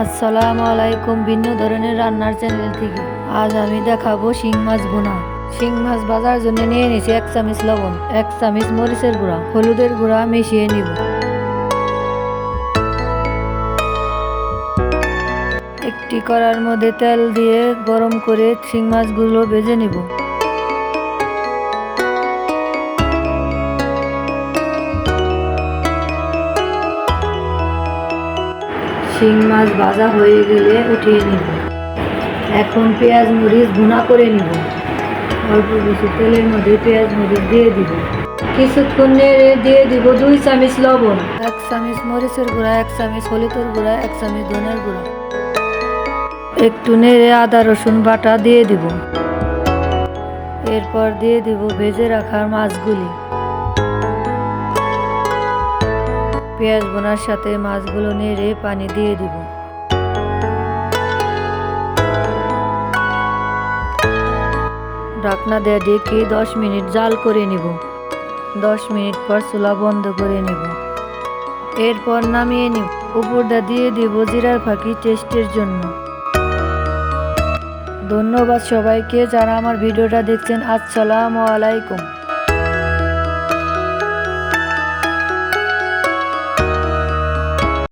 আসসালামু আলাইকুম ভিন্ন ধরনের রান্নার চ্যানেল থেকে। আজ আমি দেখাবো শিং মাছ বোনা শিং মাছ ভাজার জন্য নিয়ে নিয়েছি এক চামচ লবণ, এক চামচ মরিচের গুঁড়া, হলুদের গুঁড়া মিশিয়ে নিব। একটি কড়ার মধ্যে তেল দিয়ে গরম করে শিং মাছগুলো ভেজে নিব। শিং মাছ ভাজা হয়ে গেলে উঠিয়ে নিব। এখন পেঁয়াজ মরিচ ভুনা করে নিব। অল্প কিছু তেলের মধ্যে পেঁয়াজ মরিচ দিয়ে দিব। কিছুক্ষণ নেড়ে দিয়ে দিব দুই চামচ লবণ। এক চামচ মরিচের গুঁড়া, এক চামচ হলুদের গুঁড়া, এক চামচ ধনের গুঁড়া। একটু নেড়ে আদা, রসুন বাটা দিয়ে দিব। এরপর দিয়ে দিব ভেজে রাখার মাছগুলি। পেঁয়াজ বোনার সাথে মাছগুলো নেড়ে পানি দিয়ে দিব। ঢাকনা দিয়ে ডেকে দশ মিনিট জাল করে নিব। দশ মিনিট পর চুলা বন্ধ করে নিব। এরপর নামিয়ে নিব। উপর উপরটা দিয়ে দিব জিরার ফাঁকি টেস্টের জন্য। ধন্যবাদ সবাইকে যারা আমার ভিডিওটা দেখছেন। আসসালামু আলাইকুম।